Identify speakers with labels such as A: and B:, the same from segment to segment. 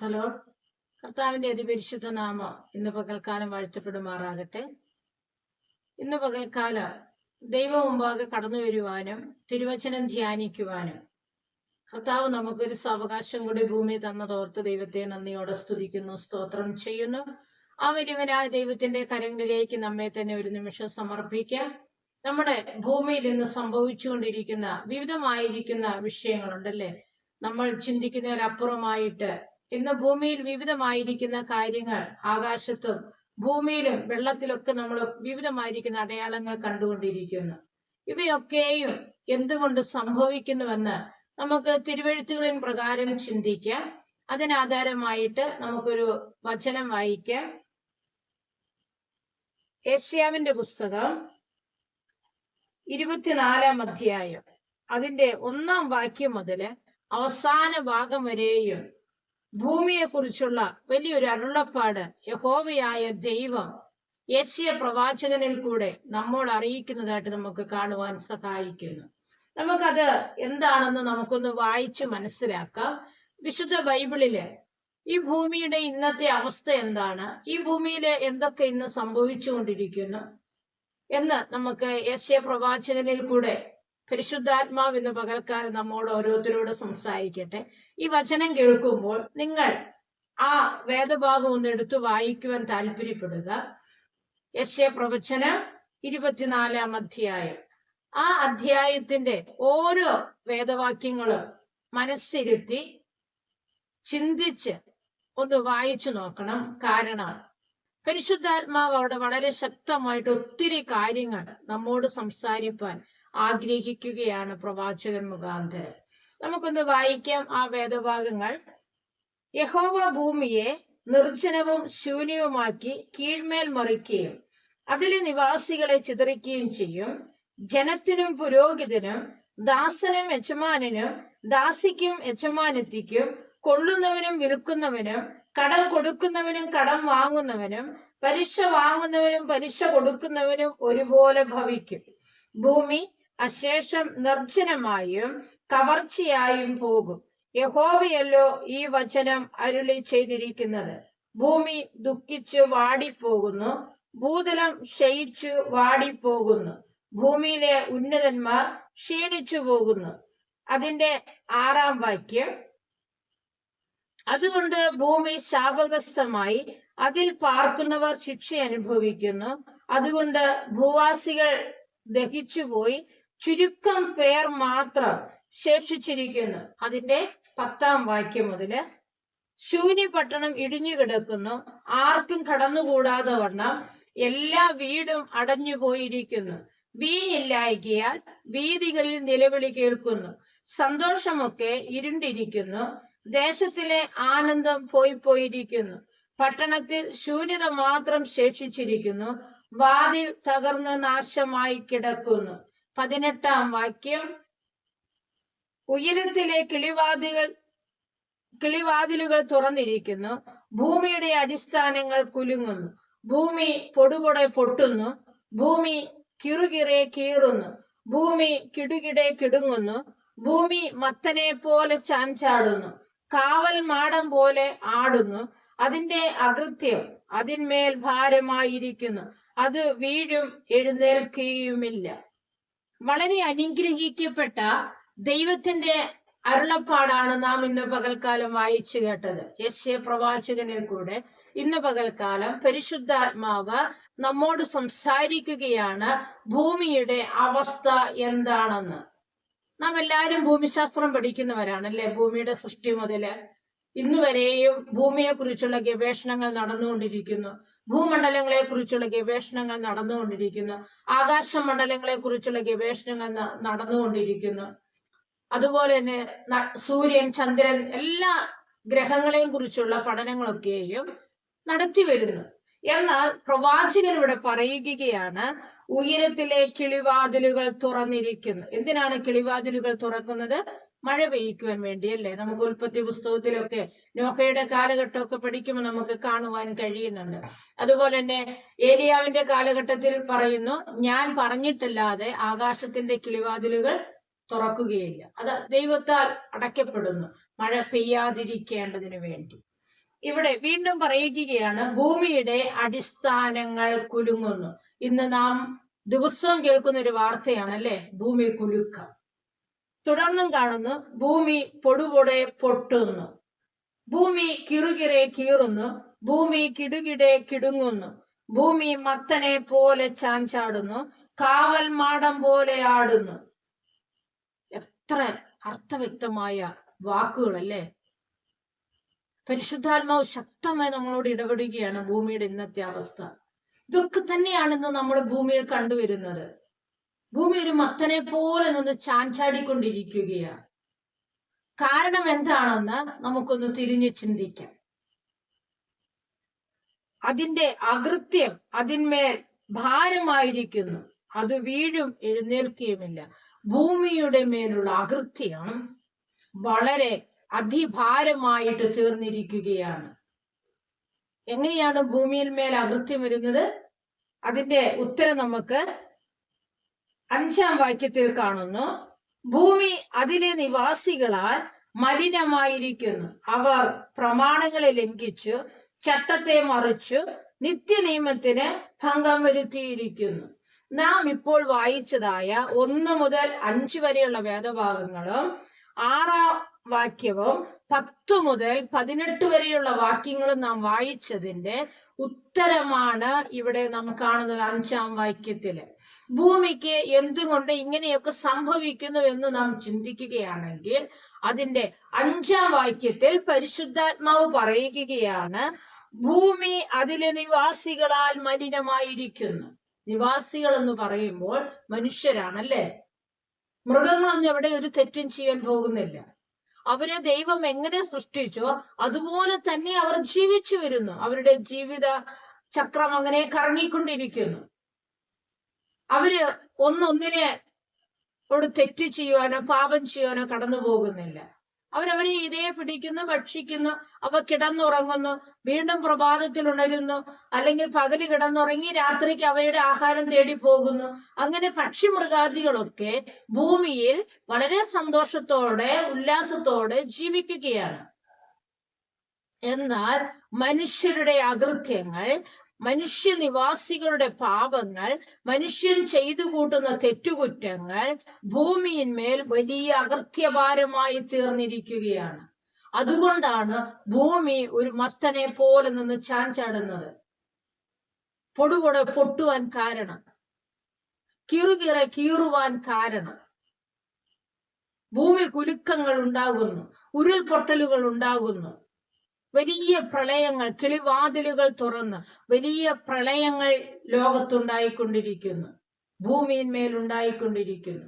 A: പ്രൈസലോ കർത്താവിന്റെ അതിപരിശുദ്ധ നാമം ഇന്ന് പകൽക്കാലം വാഴ്ത്തപ്പെടുമാറാകട്ടെ. ഇന്ന് പകൽക്കാല ദൈവം മുമ്പാകെ കടന്നു വരുവാനും തിരുവചനം ധ്യാനിക്കുവാനും കർത്താവ് നമുക്കൊരു സാവകാശം കൂടി ഭൂമി തന്നതോർത്ത് ദൈവത്തെ നന്ദിയോടെ സ്തുതിക്കുന്നു സ്തോത്രം ചെയ്യുന്നു. ആ വലിയവനായ ദൈവത്തിന്റെ കരങ്ങളിലേക്ക് നമ്മെ തന്നെ ഒരു നിമിഷം സമർപ്പിക്കാം. നമ്മുടെ ഭൂമിയിൽ ഇന്ന് സംഭവിച്ചുകൊണ്ടിരിക്കുന്ന വിവിധമായിരിക്കുന്ന വിഷയങ്ങളുണ്ടല്ലേ? നമ്മൾ ചിന്തിക്കുന്നതിലപ്പുറമായിട്ട് ഇന്ന് ഭൂമിയിൽ വിവിധമായിരിക്കുന്ന കാര്യങ്ങൾ ആകാശത്തും ഭൂമിയിലും വെള്ളത്തിലൊക്കെ നമ്മൾ വിവിധമായിരിക്കുന്ന അടയാളങ്ങൾ കണ്ടുകൊണ്ടിരിക്കുന്നു. ഇവയൊക്കെയും എന്തുകൊണ്ട് സംഭവിക്കുന്നുവെന്ന് നമുക്ക് തിരുവഴുത്തുകളിൻ പ്രകാരം ചിന്തിക്കാം. അതിനാധാരമായിട്ട് നമുക്കൊരു വചനം വായിക്കാം. ഏഷ്യാവിന്റെ പുസ്തകം ഇരുപത്തിനാലാം അധ്യായം. അതിന്റെ ഒന്നാം വാക്യം മുതൽ അവസാന ഭാഗം വരെയും ഭൂമിയെ കുറിച്ചുള്ള വലിയൊരു അരുളപ്പാട് യഹോവയായ ദൈവം യശ്യ പ്രവാചകനിൽ കൂടെ നമ്മൾ അറിയിക്കുന്നതായിട്ട് നമുക്ക് കാണുവാൻ സഹായിക്കുന്നു. നമുക്കത് എന്താണെന്ന് നമുക്കൊന്ന് വായിച്ച് മനസ്സിലാക്കാം. വിശുദ്ധ ബൈബിളിൽ ഈ ഭൂമിയുടെ ഇന്നത്തെ അവസ്ഥ എന്താണ്? ഈ ഭൂമിയിൽ എന്തൊക്കെ ഇന്ന് സംഭവിച്ചുകൊണ്ടിരിക്കുന്നു? എന്ന് നമുക്ക് യശ്യ പ്രവാചകനിൽ കൂടെ പരിശുദ്ധാത്മാവ് ഇന്ന് പകൽക്കാലം നമ്മോട് ഓരോരുത്തരോട് സംസാരിക്കട്ടെ. ഈ വചനം കേൾക്കുമ്പോൾ നിങ്ങൾ ആ വേദഭാഗം ഒന്ന് എടുത്തു വായിക്കുവാൻ താല്പര്യപ്പെടുക. യശ്യ പ്രവചനം ഇരുപത്തിനാലാം അധ്യായം. ആ അധ്യായത്തിന്റെ ഓരോ വേദവാക്യങ്ങളും മനസ്സിരുത്തി ചിന്തിച്ച് ഒന്ന് വായിച്ചു നോക്കണം. കാരണം പരിശുദ്ധാത്മാവ് അവിടെ വളരെ ശക്തമായിട്ട് ഒത്തിരി കാര്യങ്ങൾ നമ്മോട് സംസാരിപ്പാൻ ആഗ്രഹിക്കുകയാണ് പ്രവാചകൻ മുഖാന്തരം. നമുക്കൊന്ന് വായിക്കാം ആ വേദഭാഗങ്ങൾ. യഹോവ ഭൂമിയെ നിർജനവും ശൂന്യവുമാക്കി കീഴ്മേൽ മറിക്കുകയും അതിലെ നിവാസികളെ ചിതറിക്കുകയും ചെയ്യും. ജനത്തിനും പുരോഹിതനും ദാസനും യജമാനനും ദാസിക്കും യജമാനത്തിക്കും കൊള്ളുന്നവനും വിൽക്കുന്നവനും കടം കൊടുക്കുന്നവനും കടം വാങ്ങുന്നവനും പലിശ വാങ്ങുന്നവനും പലിശ കൊടുക്കുന്നവനും ഒരുപോലെ ഭവിക്കും. ഭൂമി അശേഷം നിർജനമായും കവർച്ചയായും പോകും. യഹോവയല്ലോ ഈ വചനം അരുളി ചെയ്തിരിക്കുന്നത്. ഭൂമി ദുഃഖിച്ചു വാടിപ്പോകുന്നു ഭൂതലം ക്ഷയിച്ചു വാടിപ്പോകുന്നു ഭൂമിയിലെ ഉന്നതന്മാർ ക്ഷീണിച്ചു പോകുന്നു. അതിന്റെ ആറാം വാക്യം. അതുകൊണ്ട് ഭൂമി ശാപഗ്രസ്തമായി അതിൽ പാർക്കുന്നവർ ശിക്ഷ അനുഭവിക്കുന്നു. അതുകൊണ്ട് ഭൂവാസികൾ ദഹിച്ചുപോയി ചുരുക്കം പേർ മാത്രം ശേഷിച്ചിരിക്കുന്നു. അതിന്റെ പത്താം വാക്യം മുതൽ ശൂന്യ പട്ടണം ഇടിഞ്ഞു കിടക്കുന്നു ആർക്കും കടന്നുകൂടാതെ വണ്ണം എല്ലാ വീടും അടഞ്ഞു പോയിരിക്കുന്നു. വീഞ്ഞില്ലായികയാൽ വീതികളിൽ നിലവിളി കേൾക്കുന്നു. സന്തോഷമൊക്കെ ഇരുണ്ടിരിക്കുന്നു. ദേശത്തിലെ ആനന്ദം പോയി പോയിരിക്കുന്നു. പട്ടണത്തിൽ ശൂന്യത മാത്രം ശേഷിച്ചിരിക്കുന്നു. വാതിൽ തകർന്ന് നാശമായി കിടക്കുന്നു. പതിനെട്ടാം വാക്യം. ഉയരത്തിലെ കിളിവാതികൾ കിളിവാതിലുകൾ തുറന്നിരിക്കുന്നു. ഭൂമിയുടെ അടിസ്ഥാനങ്ങൾ കുലുങ്ങുന്നു. ഭൂമി പൊടുപൊടെ പൊട്ടുന്നു. ഭൂമി കിറുകിറെ കീറുന്നു. ഭൂമി കിടുകിടെ കിടുങ്ങുന്നു. ഭൂമി മത്തനെ പോലെ ചാഞ്ചാടുന്നു. കാവൽ മാടം പോലെ ആടുന്നു. അതിന്റെ അകൃത്യം അതിന്മേൽ ഭാരമായിരിക്കുന്നു. അത് വീഴും എഴുന്നേൽക്കുകയുമില്ല. വളരെ അനുഗ്രഹിക്കപ്പെട്ട ദൈവത്തിന്റെ അരുളപ്പാടാണ് നാം ഇന്ന് പകൽക്കാലം വായിച്ചു കേട്ടത്. യശ്യ പ്രവാചകനിൽ കൂടെ ഇന്ന് പകൽക്കാലം പരിശുദ്ധാത്മാവ് നമ്മോട് സംസാരിക്കുകയാണ് ഭൂമിയുടെ അവസ്ഥ എന്താണെന്ന്. നാം എല്ലാവരും ഭൂമിശാസ്ത്രം പഠിക്കുന്നവരാണ് അല്ലെ ഭൂമിയുടെ സൃഷ്ടി മുതൽ ഇന്ന് വരെയും ഭൂമിയെ കുറിച്ചുള്ള ഗവേഷണങ്ങൾ നടന്നുകൊണ്ടിരിക്കുന്നു. ഭൂമണ്ഡലങ്ങളെ കുറിച്ചുള്ള ഗവേഷണങ്ങൾ നടന്നുകൊണ്ടിരിക്കുന്നു. ആകാശ മണ്ഡലങ്ങളെ കുറിച്ചുള്ള ഗവേഷണങ്ങൾ നടന്നുകൊണ്ടിരിക്കുന്നു. അതുപോലെ തന്നെ സൂര്യൻ ചന്ദ്രൻ എല്ലാ ഗ്രഹങ്ങളെയും കുറിച്ചുള്ള പഠനങ്ങളൊക്കെയും നടത്തി വരുന്നു എന്നാൽ പ്രവാചകൻ ഇവിടെ പറയുകയാണ് ഉയരത്തിലെ കിളിവാതിലുകൾ തുറന്നിരിക്കുന്നു. എന്തിനാണ് കിളിവാതിലുകൾ തുറക്കുന്നത്? മഴ പെയ്യ്ക്കുവാൻ വേണ്ടിയല്ലേ? നമുക്ക് ഉൽപ്പത്തി പുസ്തകത്തിലൊക്കെ നോഹയുടെ കാലഘട്ടമൊക്കെ പഠിക്കുമ്പോൾ നമുക്ക് കാണുവാൻ കഴിയുന്നുണ്ട്. അതുപോലെ തന്നെ ഏലിയാവിന്റെ കാലഘട്ടത്തിൽ പറയുന്നു ഞാൻ പറഞ്ഞിട്ടല്ലാതെ ആകാശത്തിന്റെ കിളിവാതിലുകൾ തുറക്കുകയില്ല. അത് ദൈവത്താൽ അടയ്ക്കപ്പെടുന്നു. മഴ പെയ്യാതിരിക്കേണ്ടതിന് വേണ്ടി. ഇവിടെ വീണ്ടും പറയുകയാണ് ഭൂമിയുടെ അടിസ്ഥാനങ്ങൾ കുലുങ്ങുന്നു. ഇന്ന് നാം ദിവസവും കേൾക്കുന്ന ഒരു വാർത്തയാണ് അല്ലെ ഭൂമി കുലുക്കം. തുടർന്നും കാണുന്നു ഭൂമി പൊടുപൊടെ പൊട്ടുന്നു. ഭൂമി കിറുകിറെ കീറുന്നു ഭൂമി കിടുകിടെ കിടുങ്ങുന്നു. ഭൂമി മത്തനെ പോലെ ചാഞ്ചാടുന്നു കാവൽ മാടം പോലെ ആടുന്നു. എത്ര അർത്ഥവ്യക്തമായ വാക്കുകളല്ലേ? പരിശുദ്ധാത്മാവ് ശക്തമായി നമ്മളോട് ഇടപെടുകയാണ് ഭൂമിയുടെ ഇന്നത്തെ അവസ്ഥ. ഇതൊക്കെ തന്നെയാണ് ഇന്ന് നമ്മുടെ ഭൂമിയിൽ കണ്ടുവരുന്നത്. ഭൂമി ഒരു മത്തനെ പോലെ നിന്ന് ചാഞ്ചാടിക്കൊണ്ടിരിക്കുകയാണ്. കാരണം എന്താണെന്ന് നമുക്കൊന്ന് തിരിഞ്ഞു ചിന്തിക്കാം. അതിന്റെ അകൃത്യം അതിന്മേൽ ഭാരമായിരിക്കുന്നു. അത് വീഴും എഴുന്നേൽക്കുകയുമില്ല. ഭൂമിയുടെ മേലുള്ള അകൃത്യം വളരെ അതിഭാരമായിട്ട് തീർന്നിരിക്കുകയാണ്. എങ്ങനെയാണ് ഭൂമിയിൽ മേൽ അകൃത്യം വരുന്നത്? അതിന്റെ ഉത്തരം നമുക്ക് അഞ്ചാം വാക്യത്തിൽ കാണുന്നു ഭൂമി അതിലെ നിവാസികളാൽ മലിനമായിരിക്കുന്നു. അവർ പ്രമാണങ്ങളെ ലംഘിച്ചു ചട്ടത്തെ മറിച്ചു നിത്യനിയമത്തിന് ഭംഗം വരുത്തിയിരിക്കുന്നു. നാം ഇപ്പോൾ വായിച്ചതായ ഒന്ന് മുതൽ അഞ്ച് വരെയുള്ള വേദഭാഗങ്ങളും ആറാം വാക്യവും പത്ത് മുതൽ പതിനെട്ട് വരെയുള്ള വാക്യങ്ങളും നാം വായിച്ചതിന്റെ ഉത്തരമാണ് ഇവിടെ നാം കാണുന്നത് അഞ്ചാം വാക്യത്തിൽ. ഭൂമിക്ക് എന്തുകൊണ്ട് ഇങ്ങനെയൊക്കെ സംഭവിക്കുന്നു എന്ന് നാം ചിന്തിക്കുകയാണെങ്കിൽ അതിന്റെ അഞ്ചാം വാക്യത്തിൽ പരിശുദ്ധാത്മാവ് പറയുകയാണ് ഭൂമി അതിലെ നിവാസികളാൽ മലിനമായിരിക്കുന്നു. നിവാസികൾ എന്ന് പറയുമ്പോൾ മനുഷ്യരാണല്ലേ? മൃഗങ്ങളൊന്നും എവിടെ ഒരു തെറ്റും ചെയ്യാൻ പോകുന്നില്ല. അവരെ ദൈവം എങ്ങനെ സൃഷ്ടിച്ചോ അതുപോലെ തന്നെ അവർ ജീവിച്ചു വരുന്നു. അവരുടെ ജീവിത ചക്രം അങ്ങനെ കറങ്ങിക്കൊണ്ടിരിക്കുന്നു. അവർ ഒന്നൊന്നിനെ തെറ്റ് ചെയ്യുവാനോ പാപം ചെയ്യുവാനോ കടന്നു പോകുന്നില്ല അവരവരെ ഇരയെ പിടിക്കുന്നു ഭക്ഷിക്കുന്നു അവ കിടന്നുറങ്ങുന്നു വീണ്ടും പ്രഭാതത്തിൽ ഉണരുന്നു അല്ലെങ്കിൽ പകൽ കിടന്നുറങ്ങി രാത്രിക്ക് അവയുടെ ആഹാരം തേടി പോകുന്നു. അങ്ങനെ പക്ഷിമൃഗാദികളൊക്കെ ഭൂമിയിൽ വളരെ സന്തോഷത്തോടെ ഉല്ലാസത്തോടെ ജീവിക്കുകയാണ്. എന്നാൽ മനുഷ്യരുടെ അകൃത്യങ്ങൾ മനുഷ്യനിവാസികളുടെ പാപങ്ങൾ മനുഷ്യൻ ചെയ്തു കൂട്ടുന്ന തെറ്റുകുറ്റങ്ങൾ ഭൂമിയിന്മേൽ വലിയ അകൃത്യഭാരമായി തീർന്നിരിക്കുകയാണ്. അതുകൊണ്ടാണ് ഭൂമി ഒരു മത്തനെ പോലെ നിന്ന് ചാഞ്ചാടുന്നത് പൊടുപൊടെ പൊട്ടുവാൻ കാരണം. കിറുകിറ കീറുവാൻ കാരണം. ഭൂമി കുലുക്കങ്ങൾ ഉണ്ടാകുന്നു ഉരുൾപൊട്ടലുകൾ ഉണ്ടാകുന്നു. വലിയ പ്രളയങ്ങൾ കിളിവാതിലുകൾ തുറന്ന് വലിയ പ്രളയങ്ങൾ ലോകത്തുണ്ടായിക്കൊണ്ടിരിക്കുന്നു. ഭൂമിയിന്മേൽ ഉണ്ടായിക്കൊണ്ടിരിക്കുന്നു.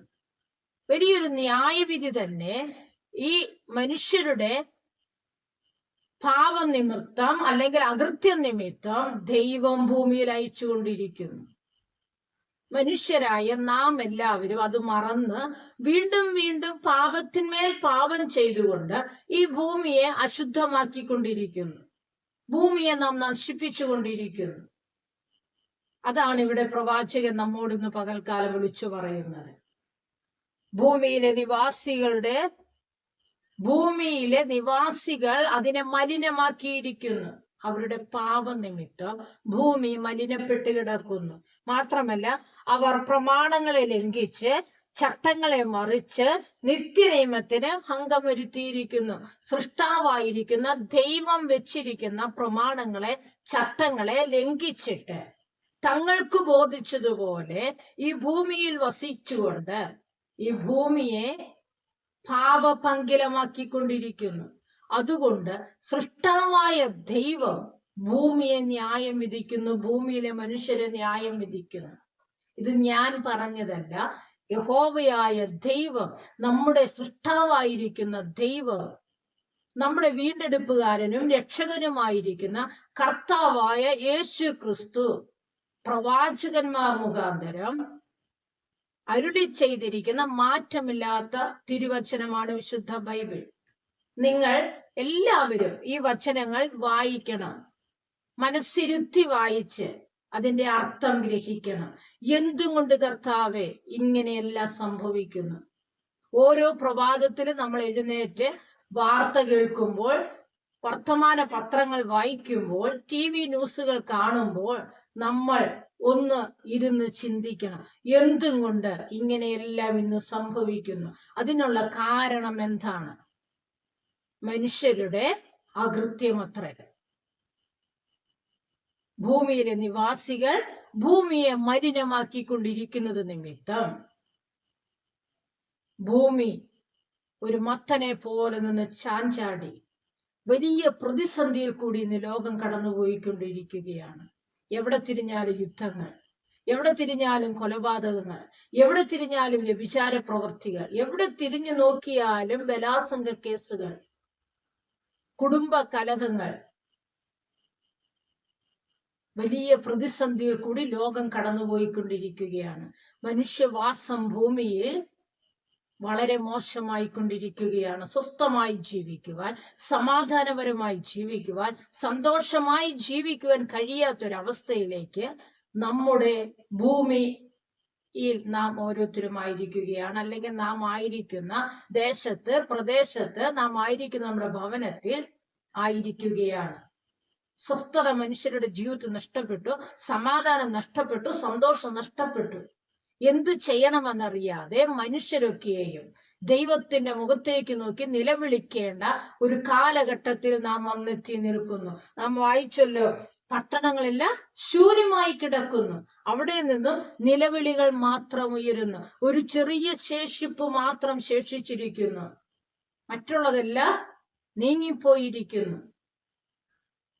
A: വലിയൊരു ന്യായവിധി തന്നെ ഈ മനുഷ്യരുടെ പാപനിമിത്തം അല്ലെങ്കിൽ അകൃത്യ നിമിത്തം ദൈവം ഭൂമിയിൽ അയച്ചുകൊണ്ടിരിക്കുന്നു. മനുഷ്യരായ നാം എല്ലാവരും അത് മറന്ന് വീണ്ടും വീണ്ടും പാപത്തിന്മേൽ പാപം ചെയ്തുകൊണ്ട് ഈ ഭൂമിയെ അശുദ്ധമാക്കിക്കൊണ്ടിരിക്കുന്നു. ഭൂമിയെ നാം നശിപ്പിച്ചുകൊണ്ടിരിക്കുന്നു. അതാണ് ഇവിടെ പ്രവാചകൻ നമ്മോട് ഇന്ന് പകൽക്കാലം വിളിച്ചു പറയുന്നത്. ഭൂമിയിലെ നിവാസികളുടെ ഭൂമിയിലെ നിവാസികൾ അതിനെ മലിനമാക്കിയിരിക്കുന്നു. അവരുടെ പാപനിമിത്തം ഭൂമി മലിനപ്പെട്ട് കിടക്കുന്നു. മാത്രമല്ല അവർ പ്രമാണങ്ങളെ ലംഘിച്ച് ചട്ടങ്ങളെ മറിച്ച് നിത്യനിയമത്തിന് ഭംഗം വരുത്തിയിരിക്കുന്നു സൃഷ്ടാവായിരിക്കുന്ന ദൈവം വെച്ചിരിക്കുന്ന പ്രമാണങ്ങളെ ചട്ടങ്ങളെ ലംഘിച്ചിട്ട് തങ്ങൾക്ക് ബോധിച്ചതുപോലെ ഈ ഭൂമിയിൽ വസിച്ചുകൊണ്ട് ഈ ഭൂമിയെ പാപപങ്കിലമാക്കിക്കൊണ്ടിരിക്കുന്നു. അതുകൊണ്ട് സൃഷ്ടാവായ ദൈവം ഭൂമിയെ ന്യായം വിധിക്കുന്നു ഭൂമിയിലെ മനുഷ്യരെ ന്യായം വിധിക്കുന്നു. ഇത് ഞാൻ പറഞ്ഞതല്ല. യഹോവയായ ദൈവം നമ്മുടെ സൃഷ്ടാവായിരിക്കുന്ന ദൈവം നമ്മുടെ വീണ്ടെടുപ്പുകാരനും രക്ഷകനുമായിരിക്കുന്ന കർത്താവായ യേശു ക്രിസ്തു പ്രവാചകന്മാർ മുഖാന്തരം അരുളി ചെയ്തിരിക്കുന്ന മാറ്റമില്ലാത്ത തിരുവചനമാണ് വിശുദ്ധ ബൈബിൾ. നിങ്ങൾ എല്ലാവരും ഈ വചനങ്ങൾ വായിക്കണം. മനസ്സിരുത്തി വായിച്ച് അതിന്റെ അർത്ഥം ഗ്രഹിക്കണം. എന്തുകൊണ്ട് കർത്താവെ ഇങ്ങനെയെല്ലാം സംഭവിക്കുന്നു? ഓരോ പ്രഭാതത്തിലും നമ്മൾ എഴുന്നേറ്റ് വാർത്ത കേൾക്കുമ്പോൾ വർത്തമാന പത്രങ്ങൾ വായിക്കുമ്പോൾ ടി വി ന്യൂസുകൾ കാണുമ്പോൾ നമ്മൾ ഒന്ന് ഇരുന്ന് ചിന്തിക്കണം. എന്തും കൊണ്ട് ഇങ്ങനെയെല്ലാം ഇന്ന് സംഭവിക്കുന്നു? അതിനുള്ള കാരണം എന്താണ്? മനുഷ്യരുടെ അകൃത്യമത്രേ ഭൂമിയിലെ നിവാസികൾ ഭൂമിയെ മലിനമാക്കിക്കൊണ്ടിരിക്കുന്നത് നിമിത്തം. ഭൂമി ഒരു മത്തനെ പോലെ നിന്ന് ചാഞ്ചാടി വലിയ പ്രതിസന്ധിയിൽ കൂടി ഇന്ന് ലോകം കടന്നുപോയിക്കൊണ്ടിരിക്കുകയാണ്. എവിടെ തിരിഞ്ഞാലും യുദ്ധങ്ങൾ എവിടെ തിരിഞ്ഞാലും കൊലപാതകങ്ങൾ എവിടെ തിരിഞ്ഞാലും വ്യഭിചാര പ്രവർത്തികൾ എവിടെ തിരിഞ്ഞു നോക്കിയാലും ബലാസംഗ കേസുകൾ കുടുംബ കലഹങ്ങൾ. വലിയ പ്രതിസന്ധിയിൽ കൂടി ലോകം കടന്നുപോയിക്കൊണ്ടിരിക്കുകയാണ്. മനുഷ്യവാസം ഭൂമിയിൽ വളരെ മോശമായി കൊണ്ടിരിക്കുകയാണ് സ്വസ്ഥമായി ജീവിക്കുവാൻ സമാധാനപരമായി ജീവിക്കുവാൻ സന്തോഷമായി ജീവിക്കുവാൻ കഴിയാത്തൊരവസ്ഥയിലേക്ക് നമ്മുടെ ഭൂമിയിൽ നാം ഓരോരുത്തരും ആയിരിക്കുകയാണ് അല്ലെങ്കിൽ നാം ആയിരിക്കുന്ന ദേശത്ത് പ്രദേശത്ത് നാം ആയിരിക്കുന്ന നമ്മുടെ ഭവനത്തിൽ ആയിരിക്കുകയാണ്. സ്വസ്ഥത മനുഷ്യരുടെ ജീവിതത്തിൽ നഷ്ടപ്പെട്ടു സമാധാനം നഷ്ടപ്പെട്ടു സന്തോഷം നഷ്ടപ്പെട്ടു. എന്തു ചെയ്യണമെന്നറിയാതെ മനുഷ്യരൊക്കെയും ദൈവത്തിന്റെ മുഖത്തേക്ക് നോക്കി നിലവിളിക്കേണ്ട ഒരു കാലഘട്ടത്തിൽ നാം വന്നെത്തി നിൽക്കുന്നു. നാം വായിച്ചല്ലോ പട്ടണങ്ങളെല്ലാം ശൂന്യമായി കിടക്കുന്നു. അവിടെ നിന്നും നിലവിളികൾ മാത്രം ഉയരുന്നു. ഒരു ചെറിയ ശേഷിപ്പ് മാത്രം ശേഷിച്ചിരിക്കുന്നു. മറ്റുള്ളതെല്ലാം നീങ്ങിപ്പോയിരിക്കുന്നു.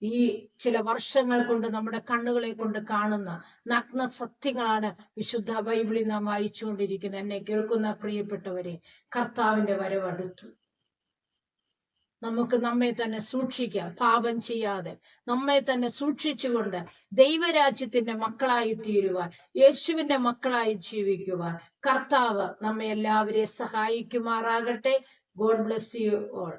A: ഈ ചില വർഷങ്ങൾ കൊണ്ട് നമ്മുടെ കണ്ണുകളെ കൊണ്ട് കാണുന്ന നഗ്ന സത്യങ്ങളാണ് വിശുദ്ധ ബൈബിളിൽ നാം വായിച്ചുകൊണ്ടിരിക്കുന്നത്. എന്നെ കേൾക്കുന്ന പ്രിയപ്പെട്ടവരെ കർത്താവിന്റെ വരവടുത്തു നമുക്ക് നമ്മെ തന്നെ സൂക്ഷിക്കാം പാപം ചെയ്യാതെ. നമ്മെ തന്നെ സൂക്ഷിച്ചുകൊണ്ട് ദൈവരാജ്യത്തിന്റെ മക്കളായി തീരുവാൻ യേശുവിന്റെ മക്കളായി ജീവിക്കുവാൻ കർത്താവ് നമ്മെ എല്ലാവരെയും സഹായിക്കുമാറാകട്ടെ. God bless you all